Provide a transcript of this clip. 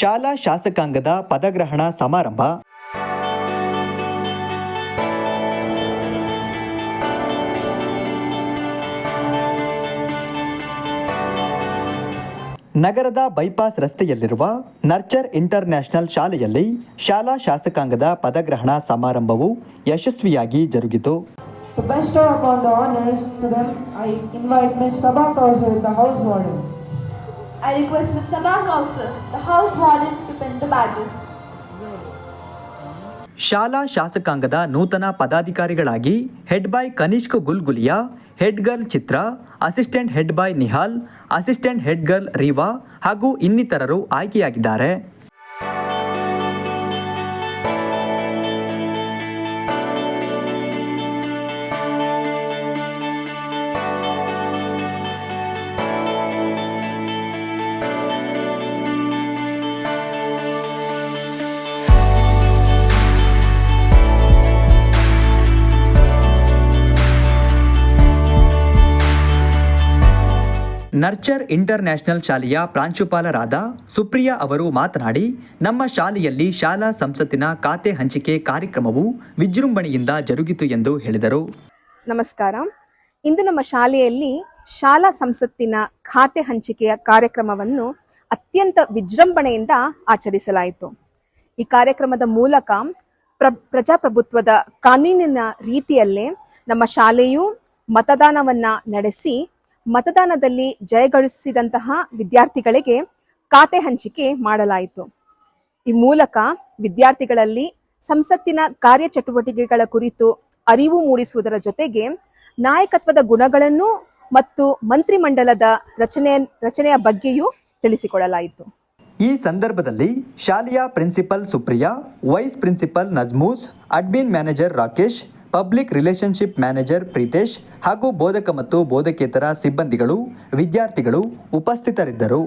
ಶಾಲಾ ಶಾಸಕಾಂಗದ ಪದಗ್ರಹಣ ಸಮಾರಂಭ. ನಗರದ ಬೈಪಾಸ್ ರಸ್ತೆಯಲ್ಲಿರುವ ನರ್ಚರ್ ಇಂಟರ್ನ್ಯಾಷನಲ್ ಶಾಲೆಯಲ್ಲಿ ಶಾಲಾ ಶಾಸಕಾಂಗದ ಪದಗ್ರಹಣ ಸಮಾರಂಭವು ಯಶಸ್ವಿಯಾಗಿ ಜರುಗಿತು. I request Ms. Sabha Kausar, the house warden, to pin the badges. ಶಾಲಾ ಶಾಸಕಾಂಗದ ನೂತನ ಪದಾಧಿಕಾರಿಗಳಾಗಿ head boy Kanishk Gulguliya head girl Chitra assistant head boy Nihal assistant head girl Reeva ಹಾಗೂ ಇನ್ನಿತರರು ಆಯ್ಕೆಯಾಗಿದ್ದಾರೆ ನರ್ಚರ್ ಇಂಟರ್ನ್ಯಾಷನಲ್ ಶಾಲೆಯ ಪ್ರಾಂಶುಪಾಲರಾದ ಸುಪ್ರಿಯಾ ಅವರು ಮಾತನಾಡಿ, ನಮ್ಮ ಶಾಲೆಯಲ್ಲಿ ಶಾಲಾ ಸಂಸತ್ತಿನ ಖಾತೆ ಹಂಚಿಕೆ ಕಾರ್ಯಕ್ರಮವು ವಿಜೃಂಭಣೆಯಿಂದ ಜರುಗಿತು ಎಂದು ಹೇಳಿದರು. ನಮಸ್ಕಾರ. ಇಂದು ನಮ್ಮ ಶಾಲೆಯಲ್ಲಿ ಶಾಲಾ ಸಂಸತ್ತಿನ ಖಾತೆ ಹಂಚಿಕೆಯ ಕಾರ್ಯಕ್ರಮವನ್ನು ಅತ್ಯಂತ ವಿಜೃಂಭಣೆಯಿಂದ ಆಚರಿಸಲಾಯಿತು. ಈ ಕಾರ್ಯಕ್ರಮದ ಮೂಲಕ ಪ್ರ, ಪ್ರಜಾಪ್ರಭುತ್ವದ ಕಾನೂನಿನ ರೀತಿಯಲ್ಲೇ ನಮ್ಮ ಶಾಲೆಯು ಮತದಾನವನ್ನ ನಡೆಸಿ ಮತದಾನದಲ್ಲಿ ಜಯಗಳಿಸಿದಂತಹ ವಿದ್ಯಾರ್ಥಿಗಳಿಗೆ ಖಾತೆ ಹಂಚಿಕೆ ಮಾಡಲಾಯಿತು. ಈ ಮೂಲಕ ವಿದ್ಯಾರ್ಥಿಗಳಲ್ಲಿ ಸಂಸತ್ತಿನ ಕಾರ್ಯಚಟುವಟಿಕೆಗಳ ಕುರಿತು ಅರಿವು ಮೂಡಿಸುವುದರ ಜೊತೆಗೆ ನಾಯಕತ್ವದ ಗುಣಗಳನ್ನು ಮತ್ತು ಮಂತ್ರಿಮಂಡಲದ ರಚನೆ, ರಚನೆಯ ಬಗ್ಗೆಯೂ ತಿಳಿಸಿಕೊಡಲಾಯಿತು. ಈ ಸಂದರ್ಭದಲ್ಲಿ ಶಾಲೆಯ principal Supriya, vice principal Najmus, admin manager Rakesh public relationship manager Preetesh ಹಾಗೂ ಬೋಧಕ ಮತ್ತು ಬೋಧಕೇತರ ಸಿಬ್ಬಂದಿಗಳು ವಿದ್ಯಾರ್ಥಿಗಳು ಉಪಸ್ಥಿತರಿದ್ದರು.